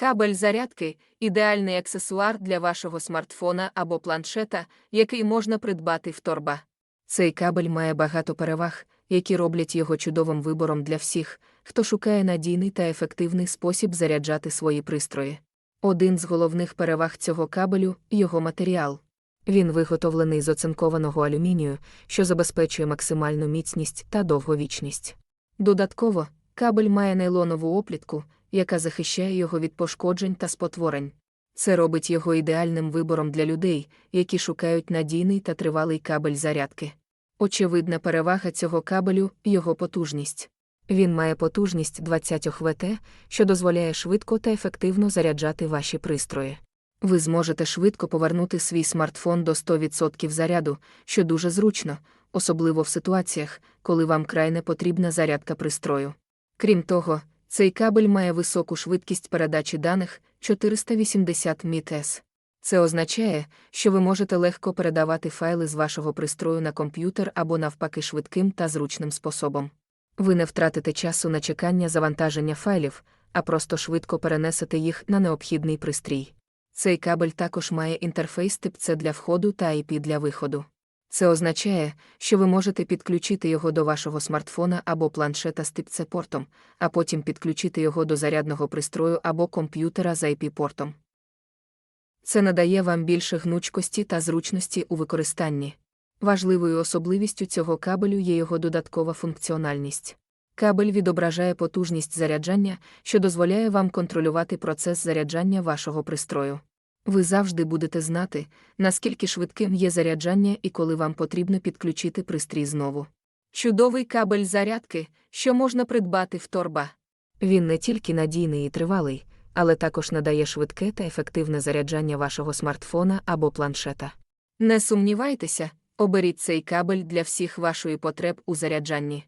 Кабель зарядки ідеальний аксесуар для вашого смартфона або планшета, який можна придбати в торба. Цей кабель має багато переваг, які роблять його чудовим вибором для всіх, хто шукає надійний та ефективний спосіб заряджати свої пристрої. Один з головних переваг цього кабелю його матеріал. Він виготовлений з оцинкованого алюмінію, що забезпечує максимальну міцність та довговічність. Додатково, кабель має нейлонову оплітку, яка захищає його від пошкоджень та спотворень. Це робить його ідеальним вибором для людей, які шукають надійний та тривалий кабель зарядки. Очевидна перевага цього кабелю його потужність. Він має потужність 20 ВТ, що дозволяє швидко та ефективно заряджати ваші пристрої. Ви зможете швидко повернути свій смартфон до 100% заряду, що дуже зручно, особливо в ситуаціях, коли вам крайне потрібна зарядка пристрою. Крім того, цей кабель має високу швидкість передачі даних 480 МІТС. Це означає, що ви можете легко передавати файли з вашого пристрою на комп'ютер або навпаки швидким та зручним способом. Ви не втратите часу на чекання завантаження файлів, а просто швидко перенесете їх на необхідний пристрій. Цей кабель також має інтерфейс тип C для входу та IP для виходу. Це означає, що ви можете підключити його до вашого смартфона або планшета з тип C портом, а потім підключити його до зарядного пристрою або комп'ютера з IP-портом. Це надає вам більше гнучкості та зручності у використанні. Важливою особливістю цього кабелю є його додаткова функціональність. Кабель відображає потужність заряджання, що дозволяє вам контролювати процес заряджання вашого пристрою. Ви завжди будете знати, наскільки швидким є заряджання і коли вам потрібно підключити пристрій знову. Чудовий кабель зарядки, що можна придбати в торба. Він не тільки надійний і тривалий, але також надає швидке та ефективне заряджання вашого смартфона або планшета. Не сумнівайтеся, оберіть цей кабель для всіх вашої потреб у заряджанні.